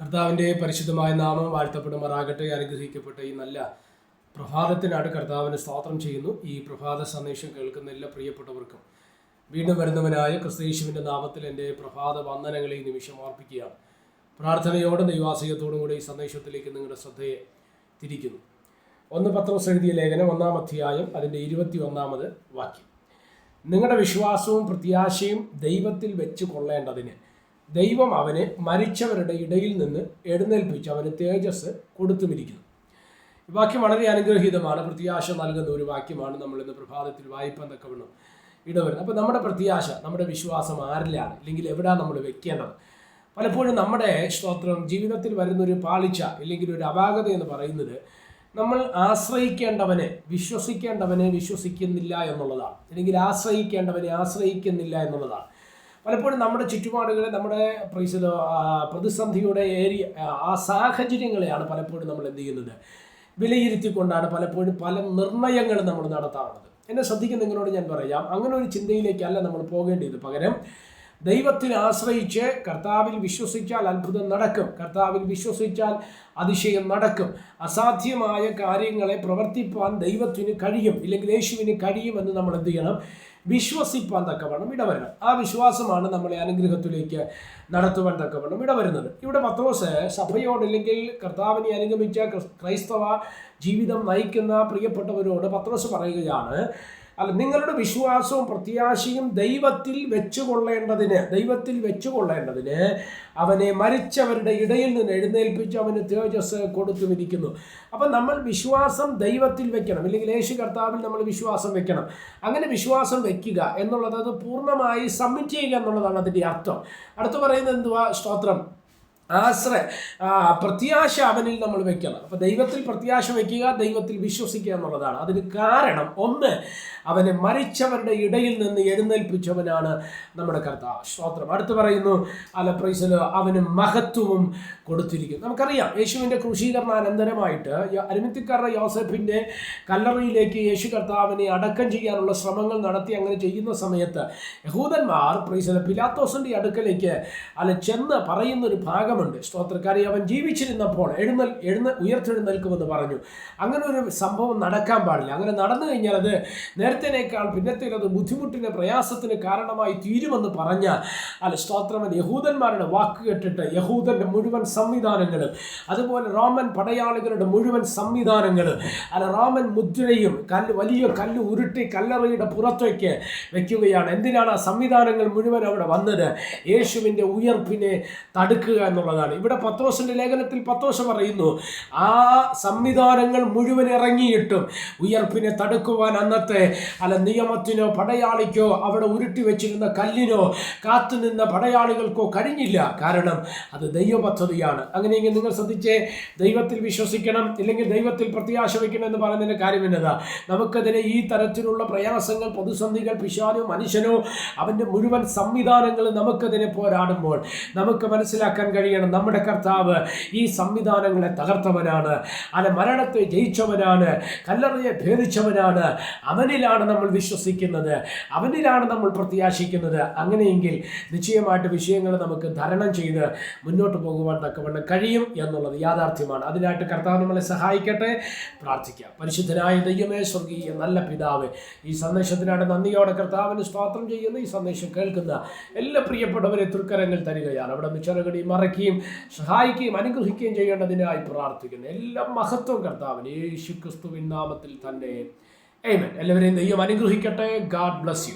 കർത്താവിന്റെ പരിശുദ്ധമായ നാമം വാഴ്ത്തപ്പെടുമാറാകട്ടെ. അനുഗ്രഹിക്കപ്പെട്ട ഈ നല്ല പ്രഭാതത്തിനാണ് കർത്താവിന് സ്തോത്രം ചെയ്യുന്നു. ഈ പ്രഭാത സന്ദേശം കേൾക്കുന്ന എല്ലാ പ്രിയപ്പെട്ടവർക്കും. വീണ്ടും വരുന്നവനായ ക്രിസ്തീശുവിന്റെ നാമത്തിൽ എന്റെ പ്രഭാത വന്ദനങ്ങളെ ഈ നിമിഷം അർപ്പിക്കുകയാണ്. പ്രാർത്ഥനയോടും ദൈവാസയത്തോടും കൂടി ഈ സന്ദേശത്തിലേക്ക് നിങ്ങളുടെ ശ്രദ്ധയെ തിരിക്കുന്നു. ഒന്ന് പത്രോസ് എഴുതിയ ലേഖനം ഒന്നാം അധ്യായം അതിന്റെ ഇരുപത്തി ഒന്നാമത് വാക്യം. നിങ്ങളുടെ വിശ്വാസവും പ്രത്യാശയും ദൈവത്തിൽ വെച്ച് കൊള്ളേണ്ടതിന് ദൈവം അവനെ മരിച്ചവരുടെ ഇടയിൽ നിന്ന് എഴുന്നേൽപ്പിച്ച് അവന് തേജസ് കൊടുത്തുമിരിക്കുന്നു. ഈ വാക്യം വളരെ അനുഗ്രഹീതമാണ്. പ്രത്യാശ നൽകുന്ന ഒരു വാക്യമാണ് നമ്മൾ ഇന്ന് പ്രഭാതത്തിൽ വായിപ്പാൻ തക്കവണ്ണം ഇടവരുന്നത്. അപ്പോൾ നമ്മുടെ പ്രത്യാശ നമ്മുടെ വിശ്വാസം ആരിലാണ്? അല്ലെങ്കിൽ എവിടെയാണ് നമ്മൾ വെക്കേണ്ടത്? പലപ്പോഴും നമ്മുടെ സ്തോത്രം ജീവിതത്തിൽ വരുന്ന ഒരു പാളിച്ച അല്ലെങ്കിൽ ഒരു അപാകത എന്ന് പറയുന്നത് നമ്മൾ ആശ്രയിക്കേണ്ടവനെ വിശ്വസിക്കേണ്ടവനെ വിശ്വസിക്കുന്നില്ല എന്നുള്ളതാണ്. അല്ലെങ്കിൽ ആശ്രയിക്കേണ്ടവനെ ആശ്രയിക്കുന്നില്ല എന്നുള്ളതാണ്. പലപ്പോഴും നമ്മുടെ ചുറ്റുപാടുകളെ നമ്മുടെ പ്രൈസിലോ പ്രതിസന്ധിയുടെ ഏരിയ ആ സാഹചര്യങ്ങളെയാണ് പലപ്പോഴും നമ്മൾ എന്ത് ചെയ്യുന്നത്? വിലയിരുത്തിക്കൊണ്ടാണ് പലപ്പോഴും പല നിർണയങ്ങൾ നമ്മൾ നടത്താറുള്ളത്. എന്നെ ശ്രദ്ധിക്കുന്ന നിങ്ങളോട് ഞാൻ പറയാം. അങ്ങനെ ഒരു ചിന്തയിലേക്കല്ല നമ്മൾ പോകേണ്ടത്. പകരം ദൈവത്തിൽ ആശ്രയിച്ച് കർത്താവിൽ വിശ്വസിച്ചാൽ അത്ഭുതം നടക്കും. കർത്താവിൽ വിശ്വസിച്ചാൽ അതിശയം നടക്കും. അസാധ്യമായ കാര്യങ്ങളെ പ്രവർത്തിപ്പാൻ ദൈവത്തിന് കഴിയും. ഇല്ലെങ്കിൽ യേശുവിന് കഴിയുമെന്ന് നമ്മൾ എന്ത് ചെയ്യണം? വിശ്വസിപ്പാൻ തക്കവണ്ണം ഇടവരണം. ആ വിശ്വാസമാണ് നമ്മളെ അനുഗ്രഹത്തിലേക്ക് നടത്തുവാൻ തക്കവണ്ണം ഇടവരുന്നത്. ഇവിടെ പത്രോസ് സഭയോട് ഇല്ലെങ്കിൽ കർത്താവിനെ അനുഗമിച്ച ക്രൈസ്തവ ജീവിതം നയിക്കുന്ന പ്രിയപ്പെട്ടവരോട് പത്രോസ് പറയുകയാണ് അല്ല നിങ്ങളുടെ വിശ്വാസവും പ്രത്യാശയും ദൈവത്തിൽ വെച്ചുകൊള്ളേണ്ടതിന് ദൈവത്തിൽ വെച്ചുകൊള്ളേണ്ടതിന് അവനെ മരിച്ചവരുടെ ഇടയിൽ നിന്ന് എഴുന്നേൽപ്പിച്ച് അവന് തേജസ് കൊടുത്തുമിരിക്കുന്നു. അപ്പം നമ്മൾ വിശ്വാസം ദൈവത്തിൽ വെക്കണം അല്ലെങ്കിൽ യേശു കർത്താവിൽ നമ്മൾ വിശ്വാസം വെക്കണം. അങ്ങനെ വിശ്വാസം വെക്കുക എന്നുള്ളത് അത് പൂർണമായി സബ്മിറ്റ് ചെയ്യുക എന്നുള്ളതാണ് അതിന്റെ അർത്ഥം. അടുത്ത് പറയുന്നത് എന്തുവാ? സ്തോത്രം. ആശ്രയ പ്രത്യാശ അവനിൽ നമ്മൾ വെക്കണം. അപ്പോൾ ദൈവത്തിൽ പ്രത്യാശ വയ്ക്കുക ദൈവത്തിൽ വിശ്വസിക്കുക എന്നുള്ളതാണ്. അതിന് കാരണം ഒന്ന് അവനെ മരിച്ചവരുടെ ഇടയിൽ നിന്ന് എഴുന്നേൽപ്പിച്ചവനാണ് നമ്മുടെ കർത്താവ്. സ്തോത്രം. അടുത്ത് പറയുന്നു അല്ല പ്രൈസൽ അവന് മഹത്വവും കൊടുത്തിരിക്കും നമുക്കറിയാം യേശുവിന്റെ കൃഷീകരണാനന്തരമായിട്ട് അരുമിത്തിക്കാരുടെ യോസഫിന്റെ കല്ലറയിലേക്ക് യേശു കർത്താവിനെ അടക്കം ചെയ്യാനുള്ള ശ്രമങ്ങൾ നടത്തി അങ്ങനെ ചെയ്യുന്ന സമയത്ത് യഹൂദന്മാർ പ്രൈസൽ പിലാത്തോസിന്റെ അടുക്കലേക്ക് അല്ല ചെന്ന് പറയുന്ന ഒരു ഭാഗമുണ്ട് സ്തോത്രക്കാരി അവൻ ജീവിച്ചിരുന്നപ്പോൾ എഴുന്നൽ എഴുന്ന ഉയർത്തെഴുന്നേൽക്കുമെന്ന് പറഞ്ഞു. അങ്ങനെ ഒരു സംഭവം നടക്കാൻ പാടില്ല. അങ്ങനെ നടന്നു കഴിഞ്ഞാൽ അത് നേരത്തേനേക്കാൾ പിന്നത്തേക്ക് അത് ബുദ്ധിമുട്ടിന് പ്രയാസത്തിന് കാരണമായി തീരുമെന്ന് പറഞ്ഞ അല്ല സ്തോത്രമൻ യഹൂദന്മാരുടെ വാക്ക് കേട്ടിട്ട് യഹൂദന്റെ മുഴുവൻ സംവിധാനങ്ങളും അതുപോലെ റോമൻ പടയാളികളുടെ മുഴുവൻ സംവിധാനങ്ങളും അല്ല റോമൻ മുദ്രയും കല്ല് വലിയ കല്ല് ഉരുട്ടി കല്ലറയുടെ പുറത്തേക്ക് വെക്കുകയാണ്. എന്തിനാണ് ആ സംവിധാനങ്ങൾ മുഴുവൻ അവിടെ വന്നത്? യേശുവിന്റെ ഉയർപ്പിനെ തടുക്കുക എന്നുള്ളതാണ്. ഇവിടെ പത്തോസിന്റെ ലേഖനത്തിൽ പത്തോസ് പറയുന്നു ആ സംവിധാനങ്ങൾ മുഴുവൻ ഇറങ്ങിയിട്ടും ഉയർപ്പിനെ തടുക്കുവാൻ അന്നത്തെ അല്ല നിയമത്തിനോ പടയാളിക്കോ അവിടെ ഉരുട്ടി വെച്ചിരുന്ന കല്ലിനോ കാത്തുനിന്ന പടയാളികൾക്കോ കഴിഞ്ഞില്ല. കാരണം അത് ദൈവപദ്ധതിയാണ്. അങ്ങനെയെങ്കിൽ നിങ്ങൾ ശ്രദ്ധിച്ചേ ദൈവത്തിൽ വിശ്വസിക്കണം ഇല്ലെങ്കിൽ ദൈവത്തിൽ പ്രത്യാശ വയ്ക്കണം എന്ന് പറയുന്നതിന്റെ കാര്യം എന്നതാ. നമുക്കതിനെ ഈ തരത്തിലുള്ള പ്രയാസങ്ങൾ പ്രതിസന്ധികൾ പിശാനോ മനുഷ്യനോ അവന്റെ മുഴുവൻ സംവിധാനങ്ങൾ നമുക്കതിനെ പോരാടുമ്പോൾ നമുക്ക് മനസ്സിലാക്കാൻ കഴിയണം നമ്മുടെ കർത്താവ് ഈ സംവിധാനങ്ങളെ തകർത്തവനാണ്. അല്ല മരണത്തെ ജയിച്ചവനാണ്. കല്ലറയെ ഭേദിച്ചവനാണ്. അവനിലാണ് നമ്മൾ വിശ്വസിക്കുന്നത്. അവനിലാണ് നമ്മൾ പ്രത്യാശിക്കുന്നത്. അങ്ങനെയെങ്കിൽ നിശ്ചയമായിട്ട് വിഷയങ്ങൾ നമുക്ക് ധരണം ചെയ്ത് മുന്നോട്ട് പോകുവാൻ തക്കവണ്ണം കഴിയും എന്നുള്ളത് യാഥാർത്ഥ്യമാണ്. അതിനായിട്ട് കർത്താവ് നമ്മളെ സഹായിക്കട്ടെ. പ്രാർത്ഥിക്കാം. പരിശുദ്ധനായ ദൈവമേ സ്വർഗീയ നല്ല പിതാവ് ഈ സന്ദേശത്തിനായിട്ട് നന്ദിയോടെ കർത്താവിന് സ്തോത്രം ചെയ്യുന്ന. ഈ സന്ദേശം കേൾക്കുന്ന എല്ലാ പ്രിയപ്പെട്ടവരെ തൃക്കരങ്ങൾ തരികയാണ്. അവിടെ മിച്ചറകടി മറയ്ക്കുകയും സഹായിക്കുകയും അനുഗ്രഹിക്കുകയും ചെയ്യേണ്ടതിനായി പ്രാർത്ഥിക്കുന്നു. എല്ലാം മഹത്വം കർത്താവിന് യേശു ക്രിസ്തുവിൻ നാമത്തിൽ തന്നെ. ഏമൻ എല്ലാവരെയും ദൈവം അനുഗ്രഹിക്കട്ടെ. God bless you